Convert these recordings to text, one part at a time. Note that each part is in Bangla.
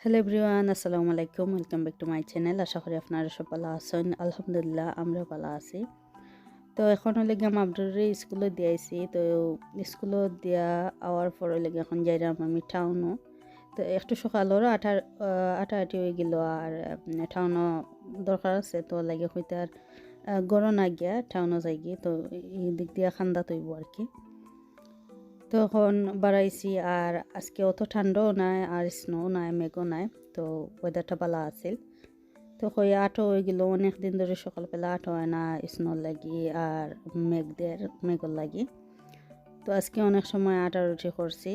হ্যালো এভরিওয়ান আসসালামু আলাইকুম welcome back to my channel আশা করি আপনারা সব ভালো আছেন। আলহামদুলিল্লাহ আমরা ভালো আছি। তো এখন হলে গিয়ে আপনাদের স্কুলে দিয়েছি তো স্কুলে দিয়া আওয়ার পর হলে গিয়ে এখন যাইলাম আমি টাউনও তো একটু সকালেরও আঠার আটা আটি হয়ে গেল আর টাউনও দরকার আছে তো লাগে হইতে আর গরম না গিয়া টাউনও যাই গিয়ে তো এই দিক দিয়া খান্দা তৈব আর কি। তখন বাড়াইছি আর আজকে অত ঠান্ডাও নাই আর স্নো নাই, মেঘও নাই, তো ওয়েদারটা ভালো আছিল। তো হয়ে আটো হয়ে গেল, অনেক দিন ধরে সকালবেলা আটো হয় না স্নো লাগি আর মেঘদের মেঘর লাগি। তো আজকে অনেক সময় আটা রুটি করছি।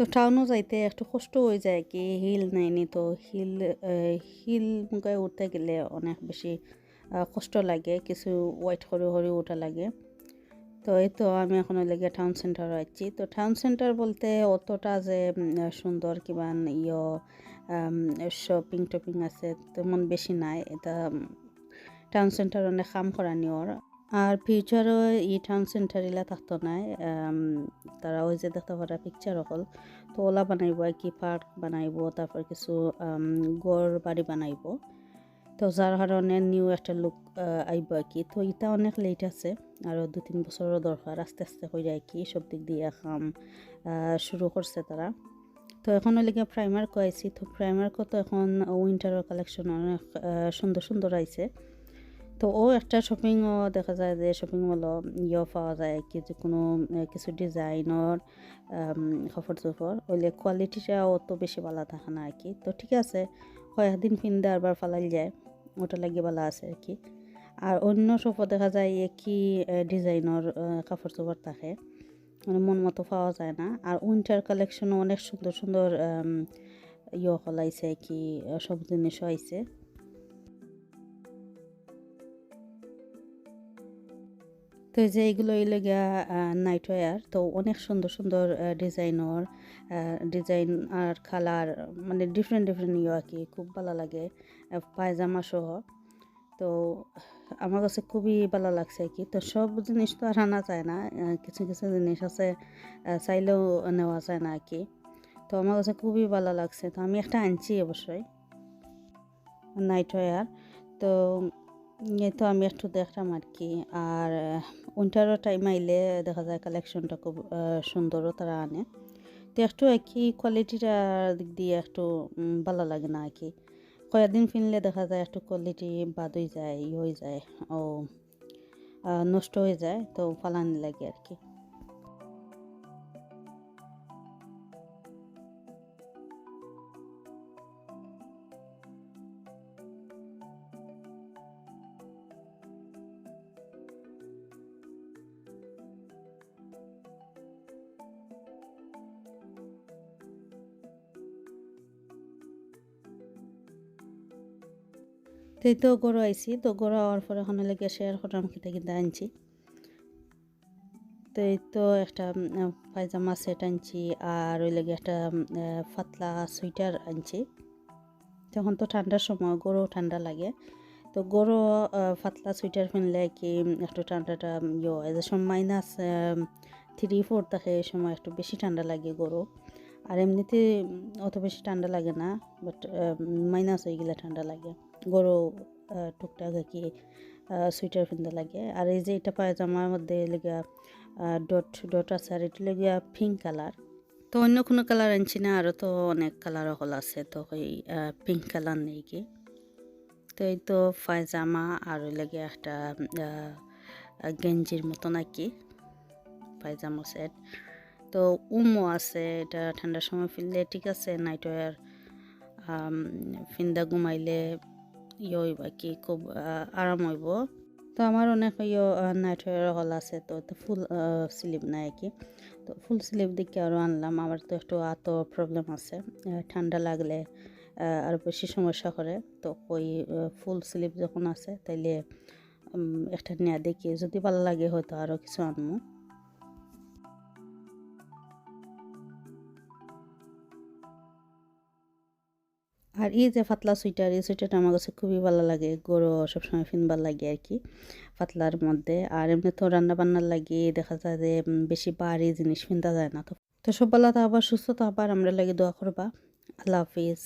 তো টাউনও যাইতে একটু কষ্ট হয়ে যায় কি। হিল নাইনি তো। হিল হিল মুগায় উঠতে গেলে অনেক বেশি কষ্ট লাগে। কিছু ওয়াইট করে করে উঠা লাগে। তো এই তো আমি এখন লেগে টাউন সেন্টার আছি। তো টাউন সেন্টার বলতে অতটা যে সুন্দর কিবা ইয় শপিং টপিং আছে তেমন বেশি নাই। এটা টাউন সেন্টার অনেক কাম করা নিওর আর ফিউচারও ই টাউন সেন্টার ইলা থাকতো নাই তারা ওই যে দেখতে পারা পিকচার হল তো ওলা বানাইব কি পার্ক বানাইব, তারপর কিছু গড় বাড়ি বানাইব। তো যার কারণে নিউ একটা লুক আইব আর কি। তো এটা অনেক লেট আছে আরও দু তিন বছরের দরকার। আস্তে আস্তে হয়ে যায় কি সব দিক দিয়ে কাম শুরু করছে তারা। তো এখন লেগে প্রাইমার কয়েছি তো প্রাইমার তো এখন উইন্টারের কালেকশন অনেক সুন্দর সুন্দর আইছে। তো ও একটা শপিংও দেখা যায় যে শপিং মলও ইয়েও পাওয়া যায় কি যে কোনো কিছু ডিজাইনর কাপড় চোপড় ওইলে কোয়ালিটিটা অত বেশি ভালো থাকে না আর কি তো ঠিক আছে, কয়েকদিন পিন্দে আবার ফালাল যায়, ওটা লাগিয়ে ভালো আছে আর কি আর অন্য সবও দেখা যায় একই ডিজাইনের কাপড় চোপড় থাকে মানে মন মতো পাওয়া যায় না। আর উইন্টার কালেকশনও অনেক সুন্দর সুন্দর ইয়ে হলাইছে কি সব জিনিসও আইছে। তো এই যে এইগুলো এলো গিয়া নাইট ওয়ার তো অনেক সুন্দর সুন্দর ডিজাইনর ডিজাইন আর কালার মানে ডিফারেন্ট ডিফারেন্ট ইয়ে আর কি, খুব ভালো লাগে পায়জামা সহ। তো আমার কাছে খুবই ভালো লাগছে আর কি। তো সব জিনিস তো আর আনা যায় না কিছু কিছু জিনিস আছে চাইলেও নেওয়া যায় না আর কি। তো আমার কাছে খুবই ভালো লাগছে। তো আমি একটা আনছি অবশ্যই নাইট ওয়ার তো এই তো আমি একটু দেখলাম আর কি। আর উইন্টারও টাইম আইলে দেখা যায় কালেকশনটা খুব সুন্দরও তারা আনে। তো একটু একই কোয়ালিটিটার দিক দিয়ে একটু ভালো লাগে না আর কি। কয়েকদিন কিনলে দেখা যায় একটু কোয়ালিটি বাদ হয়ে যায়, ই হয়ে যায়, ও নষ্ট হয়ে যায়, তো ফালানি লাগে আর কি। তো এই তো গরু আইছি, তো গরু হওয়ার পরে ওখানে লেগে শেয়ার করাম খেতে কিন্তু আনছি। তো এই তো একটা পায়জামা সেট আনছি আর ওই লেগে একটা পাতলা সোয়েটার আনছি। তখন তো ঠান্ডার সময় গরু ঠান্ডা লাগে। তো গরু পাতলা সোয়েটার কিনলে কি একটু ঠান্ডাটা ইয়ে হয় যে সময় মাইনাস থ্রি ফোর থাকে, এই সময় একটু বেশি ঠান্ডা লাগে গরু। আর এমনিতে অত বেশি ঠান্ডা লাগে না বাট মাইনাস হয়ে গেলে ঠান্ডা লাগে। গরু টুকটাক আর কি সুইটার পিনতে লাগে। আর এই যে এটা পায়জামার মধ্যে লেগা ডট ডট আছে, আর এটা লেগিয়া পিঙ্ক কালার তো অন্য কোনো কালার আনছি না আরও তো অনেক কালার হল আছে, তো ওই পিঙ্ক কালার নেই কি। তো এই তো পায়জামা, আর লেগে একটা গেঞ্জির মতো নাকি, পায়জামা সেট তো উমও আছে, এটা ঠান্ডার সময় ফিরলে ঠিক আছে নাইট ওয়ার ফিন্দা ঘুমাইলে ইয়ে হইব কি, খুব আরাম হইব। তো আমার অনেক ইয়ে নাইট ওয়ার হল আছে, তো ফুল স্লিপ নাই কি। তো ফুল স্লিপ দিকে আরও আনলাম, আমার তো একটু আত প্রবলেম আছে ঠান্ডা লাগলে আর বেশি সমস্যা করে। তো ওই ফুল স্লিপ যখন আছে, তাইলে একটা নেয়া দেখি, যদি ভালো লাগে হয়তো আরও কিছু আনব আর এই যে পাতলা সুইটার এই সুইটারটা আমার কাছে খুবই ভালো লাগে। গরু সবসময় ফিনবার লাগে আর কি পাতলার মধ্যে। আর এমনি তো রান্না বান্নার লাগে, দেখা যায় যে বেশি বাড়ি জিনিস ফিনতা যায় না। তো তো সব তো আবার সুস্থ, তো আবার আমরা লাগে দোয়া করবা। আল্লাহ হাফিজ।